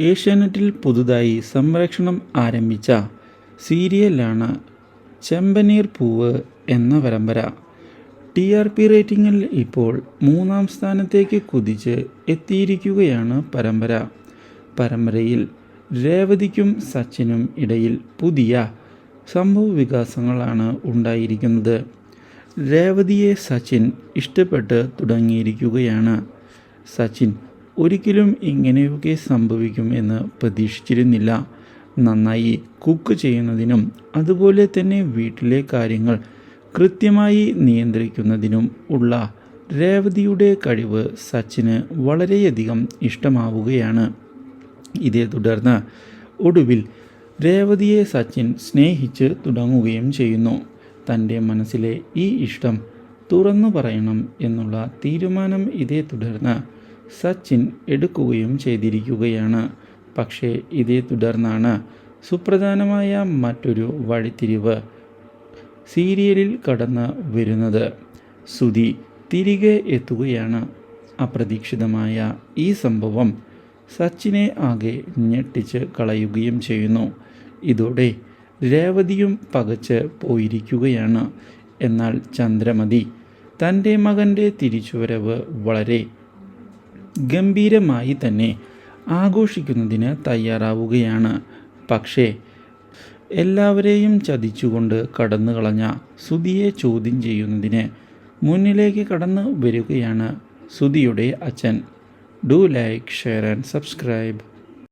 ഏഷ്യാനെറ്റിൽ പുതുതായി സംരക്ഷണം ആരംഭിച്ച സീരിയലാണ് ചെമ്പനീർ പൂവ് എന്ന പരമ്പര. ടി ആർ പി റേറ്റിംഗിൽ ഇപ്പോൾ മൂന്നാം സ്ഥാനത്തേക്ക് കുതിച്ച് എത്തിയിരിക്കുകയാണ് പരമ്പര. പരമ്പരയിൽ രേവതിക്കും സച്ചിനും ഇടയിൽ പുതിയ സംഭവ വികാസങ്ങളാണ് ഉണ്ടായിരിക്കുന്നത്. രേവതിയെ സച്ചിൻ ഇഷ്ടപ്പെട്ട് തുടങ്ങിയിരിക്കുകയാണ്. സച്ചിൻ ഒരിക്കലും ഇങ്ങനെയൊക്കെ സംഭവിക്കും എന്ന് പ്രതീക്ഷിച്ചിരുന്നില്ല. നന്നായി കുക്ക് ചെയ്യുന്നതിനും അതുപോലെ തന്നെ വീട്ടിലെ കാര്യങ്ങൾ കൃത്യമായി നിയന്ത്രിക്കുന്നതിനും ഉള്ള രേവതിയുടെ കഴിവ് സച്ചിന് വളരെയധികം ഇഷ്ടമാവുകയാണ്. ഇതേ തുടർന്ന് ഒടുവിൽ രേവതിയെ സച്ചിൻ സ്നേഹിച്ച് തുടങ്ങുകയും ചെയ്യുന്നു. തന്റെ മനസ്സിലെ ഈ ഇഷ്ടം തുറന്നു പറയണം എന്നുള്ള തീരുമാനം ഇതേ തുടർന്ന് സച്ചിൻ എടുക്കുകയും ചെയ്തിരിക്കുകയാണ്. പക്ഷേ ഇതേ തുടർന്നാണ് സുപ്രധാനമായ മറ്റൊരു വഴിത്തിരിവ് സീരിയലിൽ കടന്ന് വരുന്നത്. സുധി തിരികെ എത്തുകയാണ്. അപ്രതീക്ഷിതമായ ഈ സംഭവം സച്ചിനെ ആകെ ഞെട്ടിച്ച് കളയുകയും ചെയ്യുന്നു. ഇതോടെ രേവതിയും പകച്ച് പോയിരിക്കുകയാണ്. എന്നാൽ ചന്ദ്രമതി തന്റെ മകന്റെ തിരിച്ചുവരവ് വളരെ ഗംഭീരമായി തന്നെ ആഘോഷിക്കുന്നതിന് തയ്യാറാവുകയാണ്. പക്ഷേ എല്ലാവരെയും ചതിച്ചുകൊണ്ട് കടന്നു കളഞ്ഞ സുധിയെ ചോദ്യം ചെയ്യുന്നതിന് മുന്നിലേക്ക് കടന്നു വരികയാണ് സുധിയുടെ അച്ഛൻ. Do like share and subscribe.